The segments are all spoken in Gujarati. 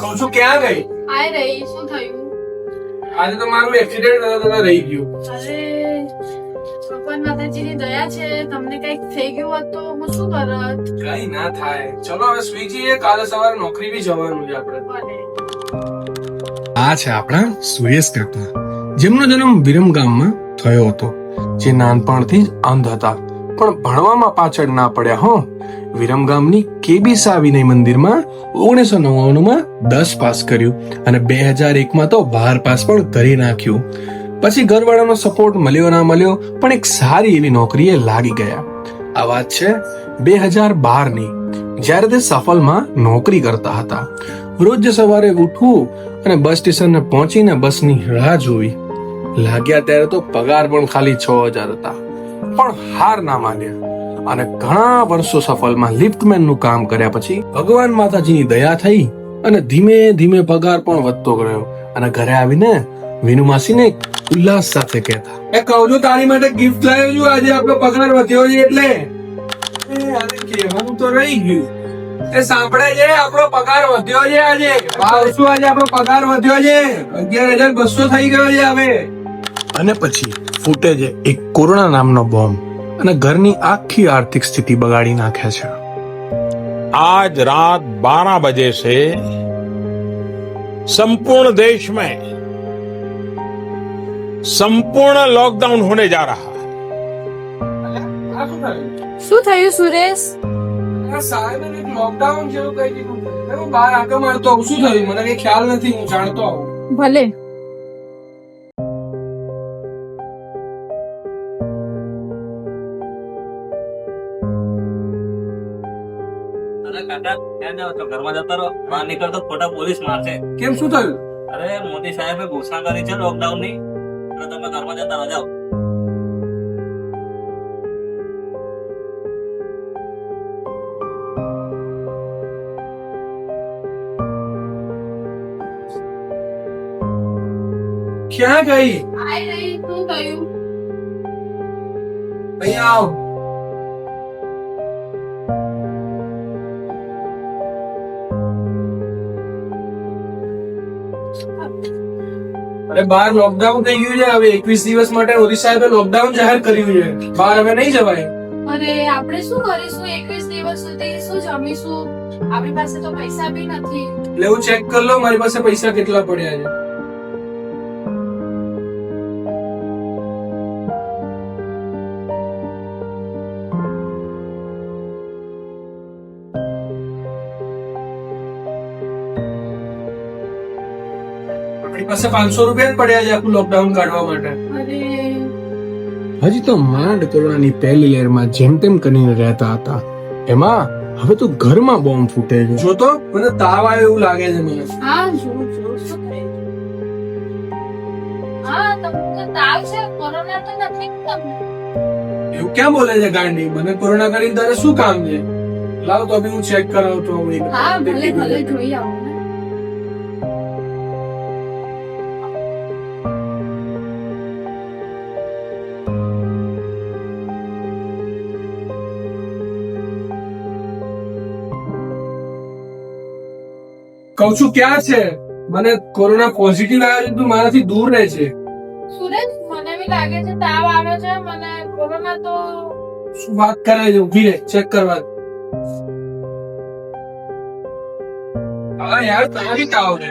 કહું છું ક્યાં ગઈ? આય રહી શું થયું? આજે તો મારું એક્સિડન્ટ થતા થતા રહી ગયું. અરે ભગવાન માતાજીની દયા છે તમને કંઈક થઈ ગયું હોત તો હું શું કરત? કઈ ના થાય. ચલો હવે સ્વીજી એ કાલે સવારે નોકરી બી જવાનું છે આપણે. આ છે આપણા સુરેશ કાકા જેમનો જન્મ વિરમ ગામમાં થયો હતો જે નાનપણથી જ અંધ હતા. પણ ભણવામાં પાછળ ના પડ્યા હો. વિરમગામની કેબી સાવિનય મંદિરમાં ઓગણીસો નવ્વાણું દસ પાસ કર્યું અને બે હજાર એકમાં તો બાર પાસ પણ કરી નાખ્યું. પછી ઘરવાળાનો સપોર્ટ મળ્યો ના મળ્યો, પણ એક સારી એવી નોકરીએ લાગી ગયા. આ વાત છે બે હજાર બારની, જ્યારે તે સફલમાં નોકરી કરતા હતા. રોજ સવારે ઉઠવું અને બસ સ્ટેશને પહોંચીને બસની રાહ જોવી. લાગ્યા ત્યારે તો પગાર પણ ખાલી છ હજાર હતા. પણ હાર ના માન્યા. અને ઘણા વર્ષો સફલમાં લિફ્ટમેનનું કામ કર્યા પછી ભગવાન માતાજીની દયા થઈ અને ધીમે ધીમે પગાર પણ વધતો ગયો. અને ઘરે આવીને વિનુ માસીને ઉલ્લાસ સાથે કહેતા, એ કહું છું, તારી માટે ગિફ્ટ લાવ્યો છું. આજે આપણો પગાર વધ્યો છે એટલે. કહેવાનું તો રહી ગયું. એ સાંભળે છે, આપણો પગાર વધ્યો છે આજે. શું આજે આપણો પગાર વધ્યો છે. અગિયાર હજાર બસો થઈ ગયો છે હવે. અને પછી? ફૂટે છે એક કોરોના નામનો બોમ્બ અને ઘરની આખી આર્થિક સ્થિતિ બગાડી નાખે છે आज रात 12 बजे से संपूर्ण देश में संपूर्ण लॉकडाउन होने जा रहा है શું થયું સુરેશ લોકડાઉન જેવું કઈ દીધું હું બહાર આંટો મારતો આવું શું થયું મને કઈ ખ્યાલ નથી હું જાણતો આવું ભલે કાકા ક્યાં જાઓ ઘરમાં જતા રહો. બહાર નીકળતો ખોટા પોલીસ મારશે. કેમ શું થયું? અરે મોદી સાહેબે ઘોષણા કરી છે લોકડાઉનની. એટલે તમે ઘરમાં જતા રહો જાઓ. ક્યાં ગઈ? અહીંયા આવ. અરે બહાર લોકડાઉન થઈ ગયું છે હવે એકવીસ દિવસ માટે મોદી સાહેબે લોકડાઉન જાહેર કર્યું છે. બહાર હવે નહીં જવાય. અને આપણે શું કરીશું? એકવીસ દિવસ સુધી શું જમીશું. આપણી પાસે તો પૈસા બી નથી. એટલે હું ચેક કરી લઉં મારી પાસે પૈસા કેટલા પડ્યા છે. પાસે પાંચસો રૂપિયા જ પડ્યા છે આખું લોકડાઉન કાઢવા માટે. હજી તો માંડ કોરોનાની પહેલી લહેરમાં જેમ તેમ કરીને રહેતા હતા. એમાં હવે તો ઘરમાં બોમ્બ ફૂટે છે. જો તો મને તાવ આવે એવું લાગે છે મને. હા જો જો હા તમને તાવ છે કોરોના તો નથી તમને. એવું ક્યાં બોલે છે ગાંડી? મને કોરોના કરીને તારે શું કામ છે? લાવ તો બી હું ચેક કરાવતો હોઉં હા ભલે ભલે જોઈ આવો. ને કહું છું ક્યાં છે? મને કોરોના પોઝિટિવ આવ્યો છે તું મારાથી દૂર રહે છે. સુરેશ મને બી લાગે છે તાવ આવે છે મને કોરોના તો શું વાત કરે છે? ઊભી રહે ચેક કરવા. હા યાર તારી તાવ છે.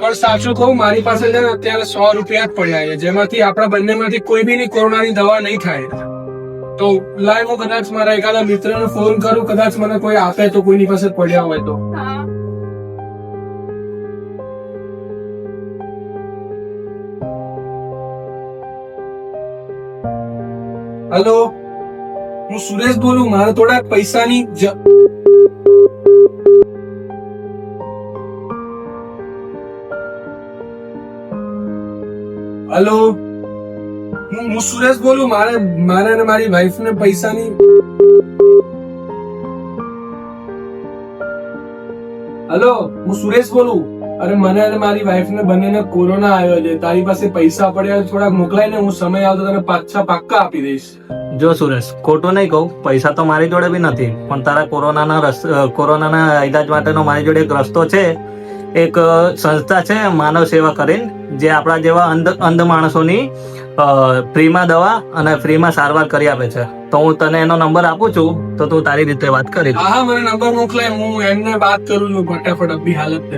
પણ સાચું કહું મારી પાસે છે ને અત્યારે સો રૂપિયા જ પડ્યા છે જેમાંથી આપણા બંનેમાંથી કોઈ બી ની કોરોનાની દવા નહીં થાય. તો લાય હું કદાચ મારા એકાદા મિત્રને ફોન કરું કદાચ મને કોઈ આપે તો કોઈની પાસે પડ્યા હોય તો. હેલો? હું સુરેશ બોલું, મારે થોડા પૈસાની હેલો? હું હું સુરેશ બોલું, મારે મારે અને મારી વાઈફ ને પૈસાની હેલો? હું સુરેશ બોલું, અરે મને અને મારી વાઈફ ને બંનેને કોરોના આવ્યો છે, તારી પાસે પૈસા પડ્યા થોડાક મોકલાય ને, હું સમય આવતો તને પાછા પાક્કા આપી દઈશ. જો સુરેશ ખોટું નહીં કહું પૈસા તો મારી જોડે બી નથી પણ તારા કોરોનાના રસ- કોરોનાના ઇલાજ માટેનો મારી જોડે એક રસ્તો છે એક સંસ્થા છે માનવ સેવા કરીને જે આપણા જેવા અંધ અંધ માણસોની ફ્રીમાં દવા અને ફ્રીમાં સારવાર કરી આપે છે. તો હું તને એનો નંબર આપું છું તો તું તારી રીતે વાત કરી હા હા મને નંબર મોકલાય હું એમને વાત કરું છું ફટાફટ અભી હાલત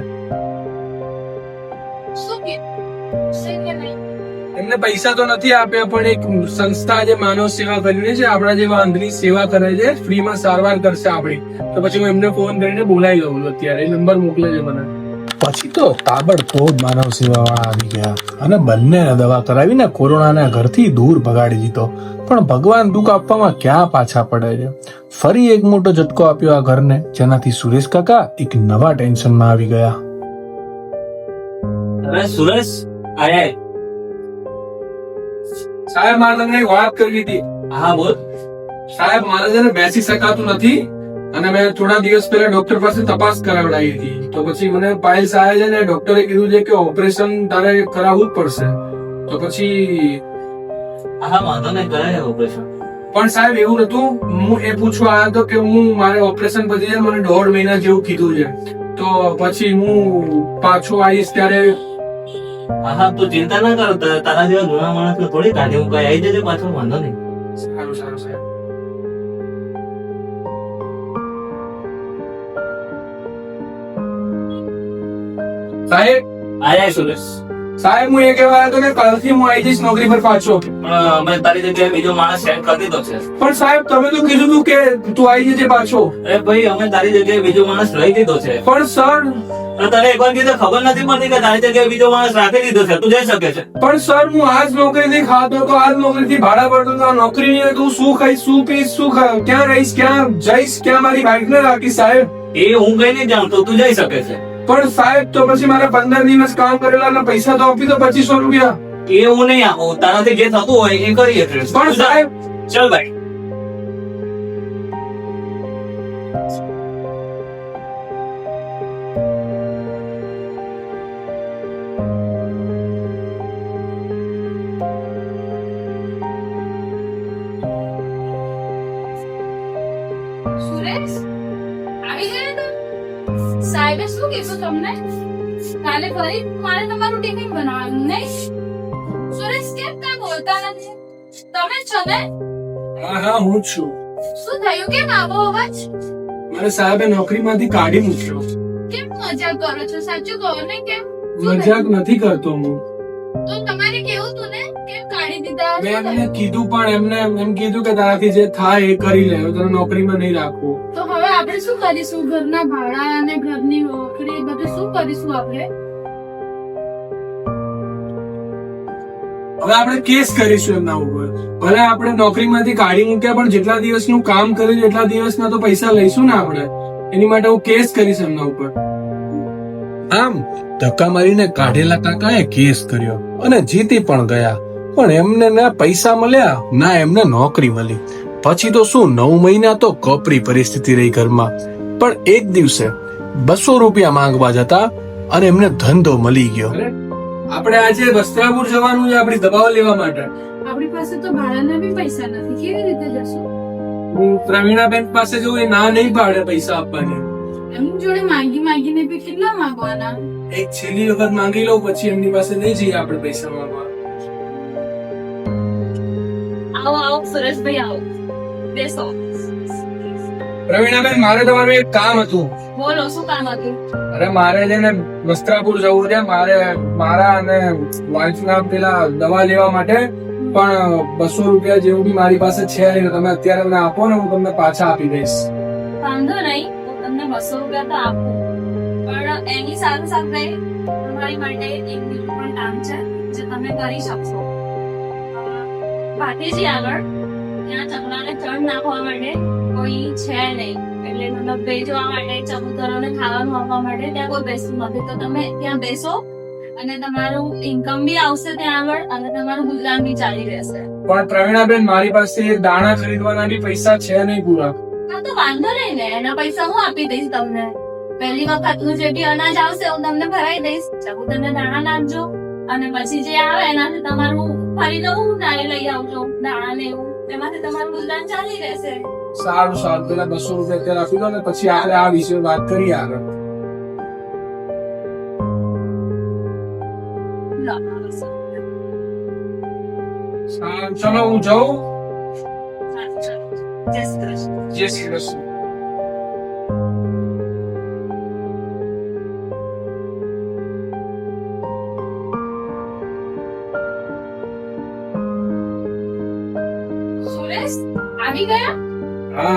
શું એમને પૈસા તો નથી આપ્યા પણ એક સંસ્થા જે માનવ સેવા કરીને છે આપણા જેવા અંધની સેવા કરે છે ફ્રીમાં સારવાર કરશે આપણી. તો પછી હું એમને ફોન કરીને બોલાવી લઉં અત્યારે. નંબર મોકલે છે મને. પછી તો તાબડતોડ માનવ સેવા વાળા આવી ગયા. અને બંને દવા કરાવીને કોરોનાના ઘરથી દૂર ભગાડી દીધો. પણ ભગવાન દુઃખ આપવામાં ક્યાં પાછા પડે છે? ફરી એક મોટો ઝટકો આપ્યો આ ઘરને. જેનાથી સુરેશ કાકા એક નવા ટેન્શનમાં આવી ગયા. અરે સુરેશ આય સાહેબ મારે તમને એક વાત કરવી હતી. હા બોલ. સાહેબ મારે છે ને બેસી શકાતું નથી અને મેં થોડા દિવસ પહેલા ડોક્ટર પાસે તપાસ કરાવડાવી હતી. તો પછી મને પાયલ સાહેબ છે ને ડોક્ટરે કીધું છે કે ઓપરેશન તારે કરાવવું જ પડશે. તો પછી હા વાંધો નહીં ઓપરેશન. પણ સાહેબ એવું નતું હું એ પૂછવા આવ્યો હતો કે હું મારે ઓપરેશન પછી મને દોઢ મહિના જેવું કીધું છે. તો પછી હું પાછો આવીશ ત્યારે હા તો ચિંતા ના કરો તારા જેવા ઘણા માણસ થોડી કાઢી હું કઈ આવી જજે પાછો વાંધો નહીં. સારું સારું સાહેબ સાહેબ? આયા સુરેશ સાહેબ હું એ કહેવા હતો કે કાલથી હું આવી જઈશ નોકરી પર પાછો. પણ અમે તારી જગ્યાએ બીજો માણસ સેન્ડ કરી દીધો છે. પણ સાહેબ તમે તો કીધું હતું કે તું આવી જજે પાછો. અરે ભાઈ અમે તારી જગ્યાએ બીજો માણસ લઈ દીધો છે. પણ સર અને તને એકવાર કીધું ખબર નથી પડતી કે તારી જગ્યાએ બીજો માણસ રાખી દીધો છે. તું જઈ શકે છે. પણ સર હું આજ નોકરીથી ખાતો તો આજ નોકરીથી ભાડા પડતો તો નોકરી નહીં હોય શું ખાઈશ શું પીશ શું ખાવ ક્યાં રહીશ ક્યાં જઈશ ક્યાં મારી બાઇક ને રાખીશ સાહેબ? એ હું કઈ નહીં જાણતો તું જઈ શકે છે. પણ સાહેબ તો પછી મારે પંદર દિવસ કામ કરેલા અને પૈસા તો આપી દો પચીસો રૂપિયા. એ હું નહીં આપું તારાથી જે થતું હોય એ કરીએ પણ સાહેબ ચલ ભાઈ. સાહેબે શું કીધું તમને? કાલે ફરી મારે તમારું ટિફિન બનાવવાનું નહીં? સુરેશ કેમ કાંઈ બોલતા નથી? તમે છો ને? હા હા હું જ છું. શું થયું? કેમ આવો અવાજ? મારે સાહેબે નોકરીમાંથી કાઢી મૂક્યો. કેમ મજાક કરો છો? સાચું કહો ને કેમ? મજાક નથી કરતો હું. તો તમારે કેવું તું ને? કેમ કાઢી દીધા? મેં એમને કીધું પણ એમને એમ કીધું કે તારાથી જે થાય એ કરી લે તને નોકરીમાં નહીં રાખવું. આપણે શું કરીશું? ઘરના ભાડા અને ઘરની નોકરી બધું શું કરીશું આપણે? હવે આપણે કેસ કરીશું એમના ઉપર. ભલે આપણે નોકરીમાંથી કાઢી મૂક્યા પણ જેટલા દિવસનું કામ કર્યું એટલા દિવસના તો પૈસા લઈશું ને આપણે. એની માટે હું કેસ કરીશ એમના ઉપર. આમ ધક્કા મારીને કાઢેલા કાકાએ કેસ કર્યો અને જીતી પણ ગયા. પણ એમને ના પૈસા મળ્યા ના એમને નોકરી મળી. પછી તો શું નવ મહિના તો કપરી પરિસ્થિતિ રહી ઘરમાં. પણ એક દિવસે બસો રૂપિયા માંગવા જતા અને એમને ધંધો મળી ગયો. આપણે આજે વસ્ત્રાપુર જવાનું છે આપણી દબાવ લેવા માટે. આપણી પાસે તો ભાડાના બી પૈસા નથી. કેવી રીતે જશું? હું પ્રવીણાબેન પાસે જઉં એ ના નહીં ભાડે પૈસા આપવાની. એમની જોડે માંગી માંગીને બી કેટલા માંગવાના? એક છેલ્લી વખત માંગી લઉં પછી એમની પાસે નહીં જઈએ આપણે પૈસા માંગવા. આવો આવો સુરેશભાઈ આવો. બેસો. પ્રવીણાબેન મારે તમારું એક કામ હતું. બોલો શું કામ હતું? અરે મારે છે ને વસ્ત્રાપુર જવું છે. મારે મારા અને વાઇફ ના પેલા દવા લેવા માટે પણ બસો રૂપિયા જેવું બી મારી પાસે છે નહીં. તમે અત્યારે મને આપો ને હું તમને પાછા આપી દઈશ. વાંધો નહીં હું તમને બસો રૂપિયા તો આપું. પણ એની સાથે સાથે તમારી માટે એક બીજું પણ કામ છે જે તમે કરી શકશો. ભાતીજી આગળ. ત્યાં ચકલાને ચણ નાખવા માટે કોઈ છે નહીં. એટલે મતલબ ભેજવા માટે ચબૂતરોને ખાવાનું આપવા માટે ત્યાં કોઈ બેસતું નથી. તો તમે ત્યાં બેસો અને તમારું ઇન્કમ બી આવશે ત્યાં આગળ અને તમારું ગુજરાન બી ચાલી રહેશે. પણ પ્રવીણાબેન મારી પાસે દાણા ખરીદવાના બી પૈસા છે નહીં પૂરા. હા તો વાંધો નહીં ને એના પૈસા હું આપી દઈશ તમને. પહેલી વખતનું જે બી અનાજ આવશે હું તમને ભરાઈ દઈશ. ચકુતરને દાણા નાખજો અને પછી જે આવે એનાથી તમારું ફરી નવું ના લઈ આવજો. દાણા ને એવું એમાંથી સારું સારું. પેલા બસો રૂપિયા અત્યારે આપી દો ને પછી આપણે આ વિશે વાત કરીએ આગળ. સારું ચલો હું જાઉં. જય શ્રી કૃષ્ણ. જય શ્રી કૃષ્ણ.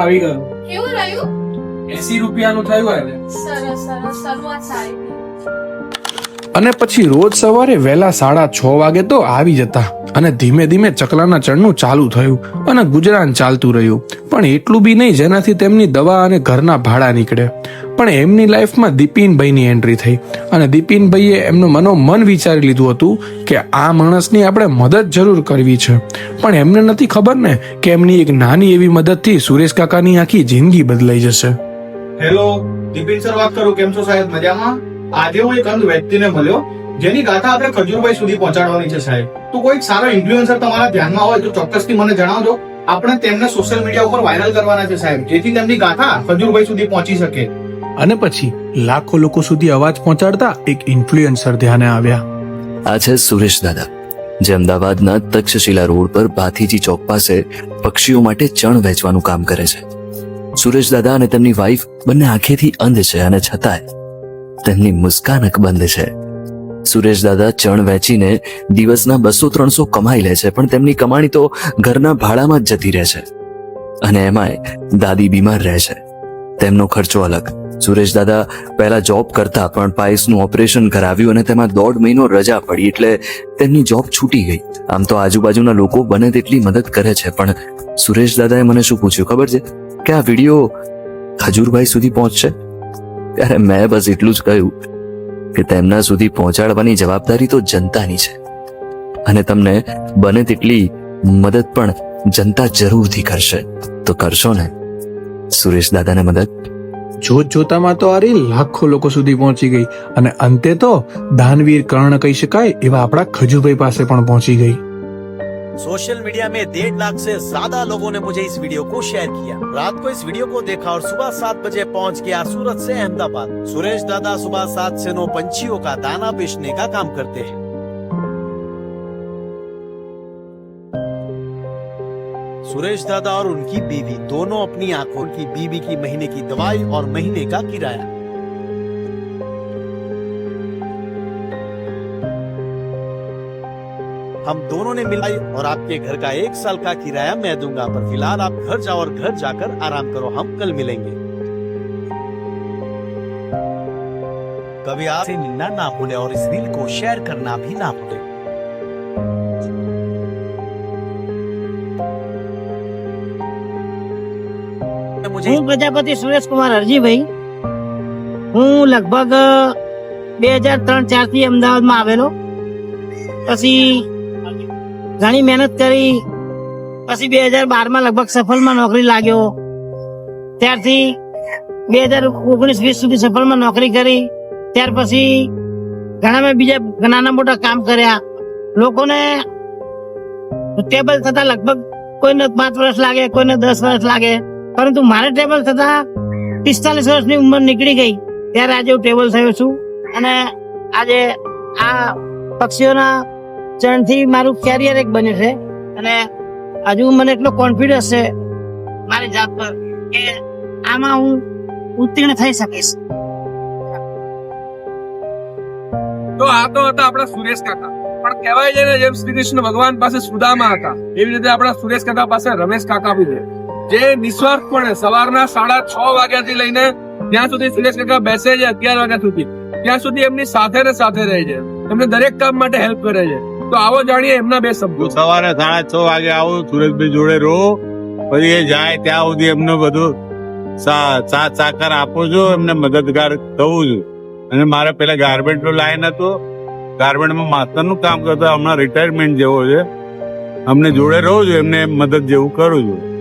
આવી ગયો. કેવું રહ્યું? એસી રૂપિયાનું થયું એને સરસ સરસ. શરૂઆત સારી. અને પછી રોજ સવારે વહેલા સાડા છ વાગે તો આવી જતા. અને ધીમે ધીમે ચકલાના ચણનું ચાલુ થયું અને ગુજરાન ચાલતું રહ્યું. પણ એટલું બી નહીં જેનાથી તેમની દવા અને ઘરના ભાડા નીકળે. પણ એમની લાઈફમાં દીપિનભાઈની એન્ટ્રી થઈ અને દીપિનભાઈએ એમનું મનોમન વિચારી લીધું હતું કે આ માણસની આપણે મદદ જરૂર કરવી છે. પણ એમને નથી ખબર ને કે એમની એક નાની એવી મદદથી સુરેશ કાકાની આખી જિંદગી બદલાઈ જશે. હેલો દીપિન સર વાત કરું. કેમ છો? સાહેબ મજામાં? આજે હું એક અંધ વ્યક્તિને મળ્યો જેની ગાથા આપણે ખજૂરભાઈ સુધી પહોંચાડવાની છે સાહેબ. તો કોઈ સારો ઇન્ફ્લુએન્સર તમારા ધ્યાનમાં હોય તો ચોક્કસથી મને જણાવજો. આપણે તેમને સોશિયલ મીડિયા ઉપર વાયરલ કરવાના છે સાહેબ. જેથી તેમની ગાથા ખજૂરભાઈ સુધી પહોંચી શકે. અને પછી લાખો લોકો સુધી અવાજ પહોંચાડતા એક ઇન્ફ્લુએન્સર ધ્યાને આવ્યા. આ છે સુરેશ દાદા જે અમદાવાદના તક્ષશિલા રોડ પર ભાથીજી ચોક પાસે પક્ષીઓ માટે ચણ વેચવાનું કામ કરે છે. સુરેશ દાદા અને તેમની વાઈફ બંને આંખેથી અંધ છે અને છતાંય તેમની મુસ્કાન અકબંધ છે. સુરેશ દાદા ચણ વેચીને દિવસના બસો ત્રણસો કમાઈ લે છે, પણ તેમની કમાણી તો ઘરના ભાડામાં જ જતી રહે છે. અને એમાંય દાદી બીમાર રહે છે. તેમનો ખર્ચો અલગ. સુરેશ દાદા પહેલા જોબ કરતા, પણ પાયસનું ઓપરેશન કરાવ્યું અને તેમાં દોઢ મહિનો રજા પડી એટલે તેમની જોબ છૂટી ગઈ. આમ તો આજુબાજુના લોકો બને તેટલી મદદ કરે છે, પણ સુરેશ દાદાએ મને શું પૂછ્યું ખબર છે? કે આ વીડિયો ખજૂરભાઈ સુધી પહોંચશે? ત્યારે મેં બસ એટલું જ કહ્યું. કે તેમના સુધી પહોંચાડવાની જવાબદારી તો જનતાની છે. અને તમને બને તેટલી મદદ પણ જનતા જરૂરથી કરશે. તો કરશો ને? સુરેશ દાદાને મદદ? જોત જોતામાં તો આ રીલ લાખો લોકો સુધી પહોંચી ગઈ. અને અંતે તો દાનવીર કર્ણ કહી શકાય એવા આપણા ખજુભાઈ પાસે પણ પહોંચી ગઈ. सोशल मीडिया में डेढ़ लाख से ज़्यादा लोगों ने मुझे इस वीडियो को शेयर किया। रात को इस वीडियो को देखा और सुबह सात बजे पहुँच गया सूरत से अहमदाबाद। सुरेश दादा सुबह सात से नौ पंछियों का दाना बेचने का काम करते हैं। सुरेश दादा और उनकी बीवी दोनों अपनी आँखों की बीवी की महीने की दवाई और महीने का किराया। हम दोनों ने मिलाई और आपके घर का एक साल का किराया मैं दूंगा पर फिलहाल आप घर जाओ और घर जाकर आराम करो हम कल मिलेंगे कभी आपसे मिलना ना भूले और इस रील को शेयर करना भी ना भूले मुझे હું પ્રજાપતિ સુરેશ કુમાર હરજીભાઈ હું લગભગ બે હજાર ત્રણ ચાર થી અમદાવાદમાં આવેલો પછી ઘણી મહેનત કરી. પછી બે હજાર બારમાં લગભગ સફળમાં નોકરી લાગ્યો. ત્યારથી બે હજાર ઓગણીસ વીસ સુધી સફળમાં નોકરી કરી. ત્યાર પછી ઘણા મેં બીજા નાના મોટા કામ કર્યા. લોકોને ટેબલ થતા લગભગ કોઈને પાંચ વર્ષ લાગે, કોઈને દસ વર્ષ લાગે. પરંતુ મારે ટેબલ થતા પિસ્તાલીસ વર્ષની ઉંમર નીકળી ગઈ. ત્યારે આજે હું ટેબલ થયો છું. અને આજે આ પક્ષીઓના ચરણથી મારું કેરિયર એક બન્યું છે. અને હજુ મને એટલો કોન્ફિડન્સ છે મારી જાત પર કે આમાં હું ઉત્તીર્ણ થઈ શકીશ. તો આ તો હતા આપણા સુરેશ કાકા. પણ કહેવાય છે ને, જેમ શ્રી કૃષ્ણ ભગવાન પાસે સુદામા હતા, એવી રીતે આપણા સુરેશ કાકા પાસે રમેશ કાકા બી છે. જે નિસ્વાર્થપણે સવારના સાડા છ વાગ્યાથી લઈને ત્યાં સુધી સુરેશ કાકા બેસે છે અગિયાર વાગ્યા સુધી. ત્યાં સુધી એમની સાથે ને સાથે રહે છે. એમને દરેક કામ માટે હેલ્પ કરે છે. તો આવો જાણીએ એમના બે શબ્દો. સવારે સાડા છ વાગે આવું, સુરેશભાઈ જોડે રો પછી એ જાય ત્યાં સુધી એમને બધું સાથ સાકર આપું છું, એમને મદદગાર થવું છું. અને મારે પેલા ગાર્મેન્ટ નો લાઈન હતો. ગાર્મેન્ટમાં માસ્ટરનું કામ કરતો, હમણાં રિટાયરમેન્ટ જેવો છે. અમને જોડે રહું છું, એમને મદદ જેવું કરું છું.